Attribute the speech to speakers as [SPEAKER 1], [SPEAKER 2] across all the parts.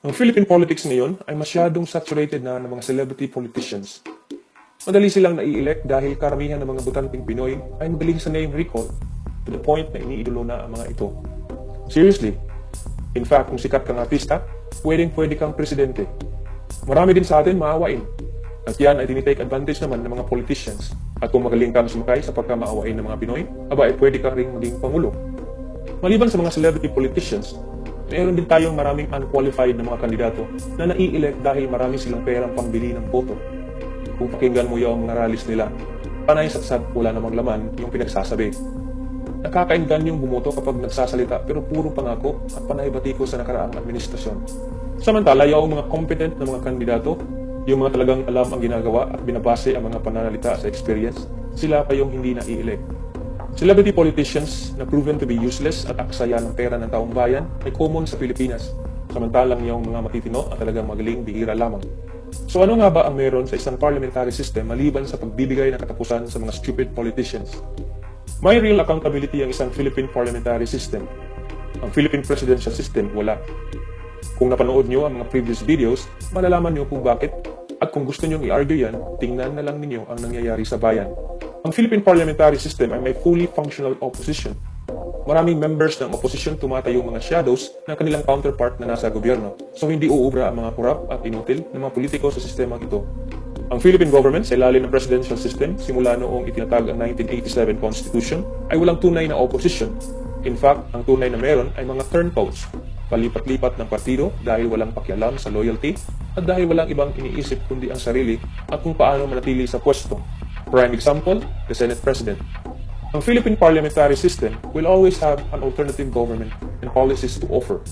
[SPEAKER 1] Ang Philippine politics ngayon ay masyadong saturated na ng mga celebrity politicians. Madali silang nai-elect dahil karamihan ng mga butanteng Pinoy ay magaling sa name recall to the point na iniidolo na ang mga ito. Seriously, in fact, kung sikat kang artista, pwedeng pwede kang presidente. Marami din sa atin maawain. At yan ay tinitake advantage naman ng mga politicians. At kung magaling kang sumakay sa pagkamaawain ng mga Pinoy, aba ay pwede kang ring maging pangulo. Maliban sa mga celebrity politicians, meron din tayong maraming unqualified na mga kandidato na nai-elect dahil marami silang perang pambili ng boto. Kung pakinggan mo yung mga rallies nila, panay satsat wala namang laman yung pinagsasabi. Nakakainggan yung bumoto kapag nagsasalita pero puro pangako at panay sa nakaraang administrasyon. Samantala, yung mga competent na mga kandidato, yung mga talagang alam ang ginagawa at binabase ang mga pananalita sa experience, sila pa yung hindi na-elect. Celebrity politicians na proven to be useless at aksaya ng pera ng taong bayan ay common sa Pilipinas, samantalang yung mga matitino at talagang magaling bihira lamang. So ano nga ba ang meron sa isang parliamentary system maliban sa pagbibigay ng katapusan sa mga stupid politicians? May real accountability ang isang Philippine parliamentary system. Ang Philippine presidential system, wala. Kung napanood nyo ang mga previous videos, malalaman nyo kung bakit at kung gusto nyo i-argue yan, tingnan na lang ninyo ang nangyayari sa bayan. Ang Philippine parliamentary system ay may fully functional opposition. Maraming members ng opposition tumatayong mga shadows ng kanilang counterpart na nasa gobyerno. So hindi uubra ang mga korap at inutil ng mga politiko sa sistemang ito. Ang Philippine government sa ilalim ng presidential system simula noong itinatag ang 1987 Constitution ay walang tunay na opposition. In fact, ang tunay na meron ay mga turncoats, palipat-lipat ng partido dahil walang pakialam sa loyalty at dahil walang ibang iniisip kundi ang sarili at kung paano manatili sa pwesto. Prime example, the Senate President. Ang Philippine parliamentary system will always have an alternative government and policies to offer.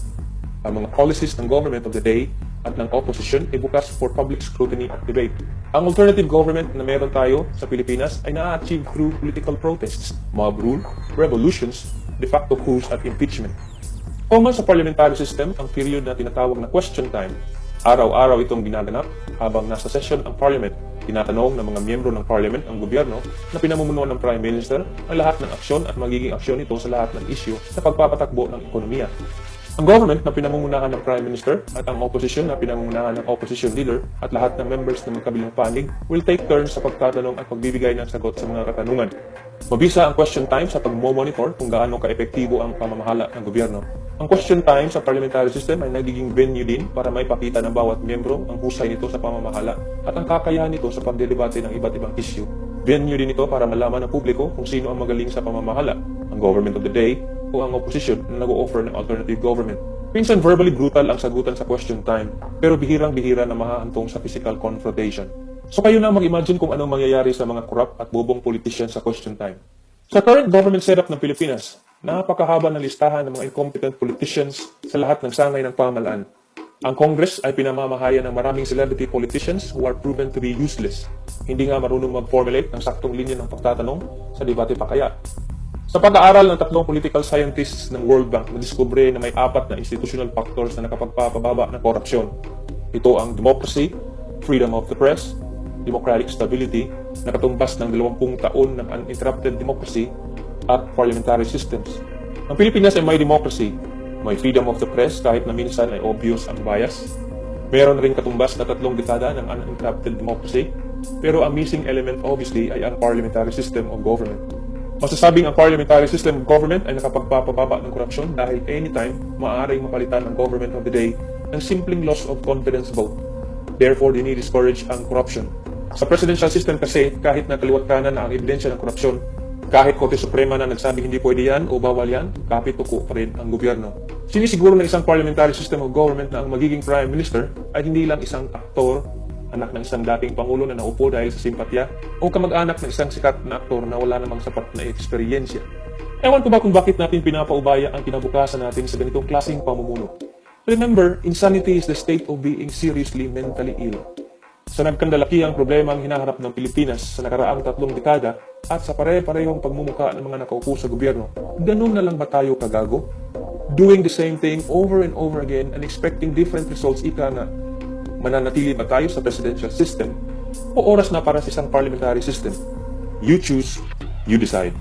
[SPEAKER 1] Ang mga policies ng government of the day at ng opposition ay bukas for public scrutiny at debate. Ang alternative government na meron tayo sa Pilipinas ay na-achieve through political protests, mob rule, revolutions, de facto coups at impeachment. Common sa parliamentary system ang period na tinatawag na question time. Araw-araw itong ginaganap habang nasa session ang parliament Tinatanong ng mga miyembro ng parliament ang gobyerno na pinamumunuan ng prime minister ang lahat ng aksyon at magiging aksyon nito sa lahat ng isyu sa pagpapatakbo ng ekonomiya. Ang government na pinamumunahan ng Prime Minister at ang opposition na pinamumunahan ng opposition leader at lahat ng members ng magkabilang panig will take turns sa pagtatanong at pagbibigay ng sagot sa mga katanungan. Mabisa ang question time sa pagmo-monitor kung gaano ka-epektibo ang pamamahala ng gobyerno. Ang question time sa parliamentary system ay nagiging venue din para may pakita ng bawat miyembro ang husay nito sa pamamahala at ang kakayahan nito sa pagdedebate ng iba't ibang issue. Venue din ito para malaman ng publiko kung sino ang magaling sa pamamahala, ang government of the day o ang opposition na nag-o-offer ng alternative government. Minsan verbally brutal ang sagutan sa question time, pero bihirang-bihira na mahahantong sa physical confrontation. So kayo na mag-imagine kung anong mangyayari sa mga corrupt at bobong politicians sa question time. Sa current government setup ng Pilipinas, napakahaba ng listahan ng mga incompetent politicians sa lahat ng sangay ng pamahalaan. Ang Congress ay pinamamahayan ng maraming celebrity politicians who are proven to be useless. Hindi nga marunong mag-formulate ng saktong linya ng pagtatanong sa debate pa kaya. Sa pag-aaral ng tatlong political scientists ng World Bank, nadiskubre na may apat na institutional factors na nakapagpapababa ng korupsyon. Ito ang democracy, freedom of the press, democratic stability, na katumbas ng 20 taon ng uninterrupted democracy at parliamentary systems. Ang Pilipinas ay may democracy, may freedom of the press kahit na minsan ay obvious ang bias. Meron rin katumbas na tatlong dekada ng uninterrupted democracy, pero ang missing element obviously ay ang parliamentary system of government. Masasabing ang parliamentary system of government ay nakapagpapababa ng korupsyon dahil anytime maaaring mapalitan ang government of the day ng simpleng loss of confidence vote. Therefore, dinidiscourage ang corruption. Sa presidential system kasi, kahit na kaliwat kanan na ang ebidensya ng korupsyon, kahit Korte Suprema na nagsabing hindi pwede yan o bawal yan, kapituko pa rin ang gobyerno. Sinisiguro ng isang parliamentary system of government na ang magiging prime minister ay hindi lang isang aktor anak ng isang dating pangulo na naupo dahil sa simpatya, o kamag-anak ng isang sikat na aktor na wala namang sapat na eksperyensya. Ewan ko ba kung bakit natin pinapaubaya ang kinabukasan natin sa ganitong klaseng pamumuno. Remember, insanity is the state of being seriously mentally ill. Sa nagkandalakihang problema ang hinaharap ng Pilipinas sa nakaraang tatlong dekada at sa pare-parehong pagmumuka ng mga nakaupo sa gobyerno, ganun na lang ba tayo kagago? Doing the same thing over and over again and expecting different results ika nga mananatili ba tayo sa presidential system o oras na para sa isang parliamentary system? You choose, you decide.